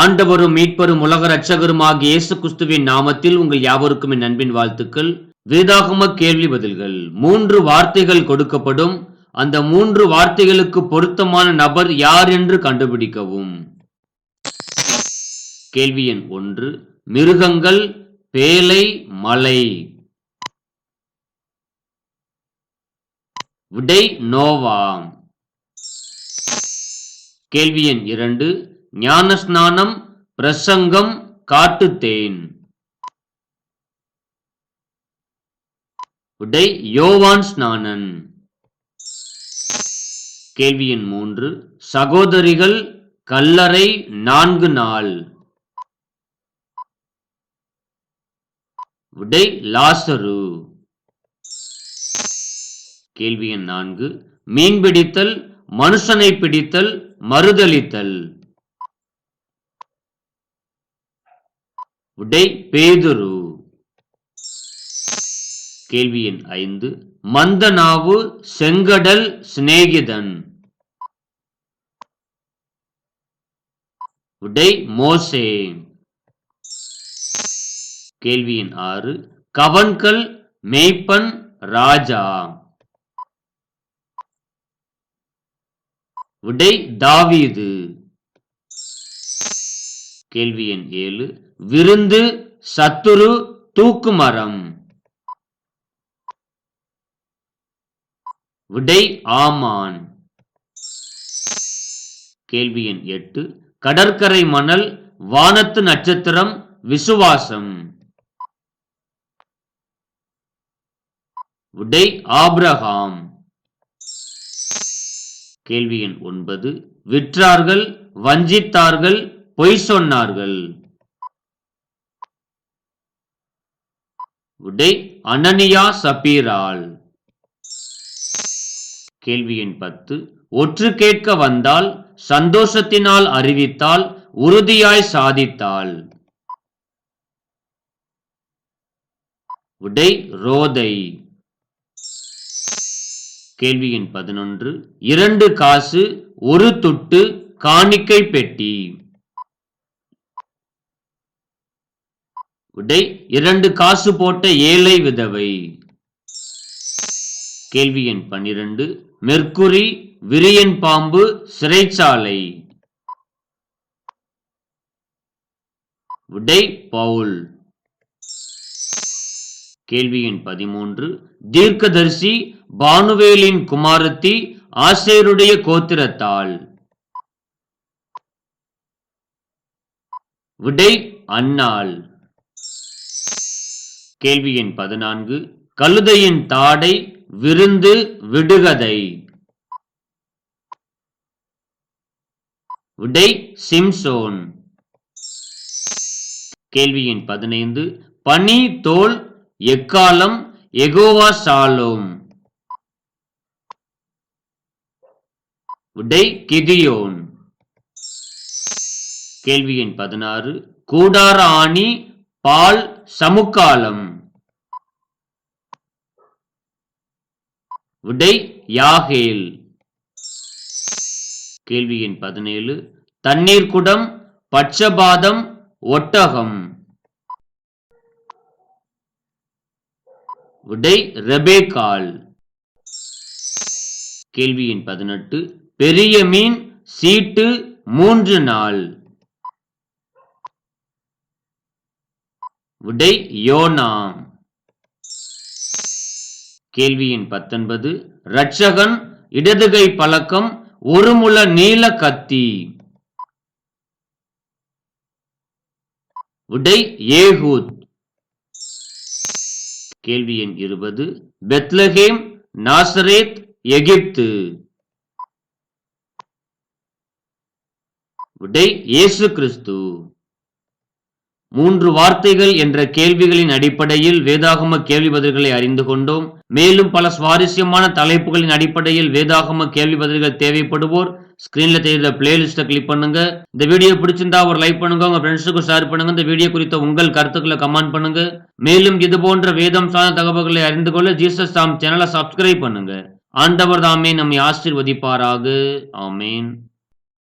ஆண்டவரும் மீட்பரும் உலக ரட்சகரும் இயேசு கிறிஸ்துவின் நாமத்தில் உங்கள் யாவருக்கும் என் அன்பின் வாழ்த்துக்கள். வேதாகம கேள்வி பதில்கள். மூன்று வார்த்தைகள் கொடுக்கப்படும். அந்த மூன்று வார்த்தைகளுக்கு பொருத்தமான நபர் யார் என்று கண்டுபிடிக்கவும். கேள்வி எண் ஒன்று. மிருகங்கள் பேலை மலை. விடை நோவா. கேள்வி எண் இரண்டு. ஞானஸ்நானம் பிரசங்கம் காட்டுத்தேன். உடை யோவான் ஸ்நானன். கேள்வி எண் மூன்று சகோதரிகள் கல்லறை நான்கு நாள். விடை லாசரு. கேள்வி எண் நான்கு மீன் பிடித்தல் மனுஷனை பிடித்தல் மறுதளித்தல் உடை பேதுரு. கேள்வி எண் ஐந்து. மந்தனாவு செங்கடல் சிநேகிதன். உடை மோசே. கேள்வி எண் ஆறு. கவன்கள் மேய்ப்பன் ராஜா. உடை தாவீது. கேள்வி எண் ஏழு. விருந்து சத்துரு தூக்கு மரம். விடை ஆமான். கேள்வி எண் எட்டு. கடற்கரை மணல் வானத்து நட்சத்திரம் விசுவாசம். விடை ஆப்ரஹாம் கேள்வி எண் ஒன்பது. விற்றார்கள் வஞ்சித்தார்கள் பொய் சொன்னார்கள். விடை அனனியா சபீரால் கேள்வி எண் பத்து. ஒற்று கேட்க வந்தால் சந்தோஷத்தினால் அறிவித்தால் உறுதியாய் சாதித்தாள். விடை ரோதை. கேள்வி எண் பதினொன்று. இரண்டு காசு ஒரு துட்டு காணிக்கை பெட்டி. விடை இரண்டு காசு போட்ட ஏழை விதவை. கேள்வி எண் பன்னிரண்டு. மெர்க்குரி விரியன் பாம்பு சிறைச்சாலை. விடை பவுல். கேள்வி எண் பதிமூன்று. தீர்க்கதரிசி பானுவேலின் குமாரத்தி ஆசேருடைய கோத்திரத்தாள் விடை அன்னாள். கேள்வி எண் பதினான்கு. கழுதையின் தாடை விருந்து விடுகதை. விடை சிம்சோன். கேள்வி எண் பதினைந்து. பனி தோல் எக்காலம் எகோவா சாலோம். விடை கிதியோன். கேள்வி எண் பதினாறு. கூடார ஆணி பால் சமுக்காலம். விடை யாகேல். கேள்வி எண் பதினேழு. தண்ணீர் குடம் பட்சபாதம் ஒட்டகம். விடை ரெபேகால். கேள்வி எண் பதினெட்டு. பெரிய மீன் சீட்டு மூன்று நாள். உடை யோனா கேள்வியின் பத்தொன்பது ரட்சகன் இடதுகை பழக்கம் ஒரு முள நீல கத்தி. உடை ஏகூத். கேள்வி எண் இருபது பெத்லஹேம் நாசரேத் எகிப்து. உடை இயேசு கிறிஸ்து. மூன்று வார்த்தைகள் என்ற கேள்விகளின் அடிப்படையில் வேதாகம கேள்வி பதில்களை அறிந்து கொண்டோம். மேலும் பல சுவாரஸ்யமான தலைப்புகளின் அடிப்படையில் வேதாகம கேள்வி பதில்கள் தேவைப்படுவோர் ஸ்கிரீன்ல தெரியுற பிளேலிஸ்ட்டை கிளிக் பண்ணுங்க. இந்த வீடியோ பிடிச்சிருந்தா ஒரு லைக் பண்ணுங்க உங்க ஃப்ரெண்ட்ஸுக்கு ஷேர் பண்ணுங்க. இந்த வீடியோ குறித்த உங்கள் கருத்துக்களை கமெண்ட் பண்ணுங்க. மேலும் இது போன்ற வேதம் சார்ந்த தகவல்களை அறிந்து கொள்ள ஜீசஸ் தாம் சேனலை சப்ஸ்கிரைப் பண்ணுங்க. ஆண்டவர் தாமே நம்மை ஆசீர்வதிப்பாராக. ஆமேன்.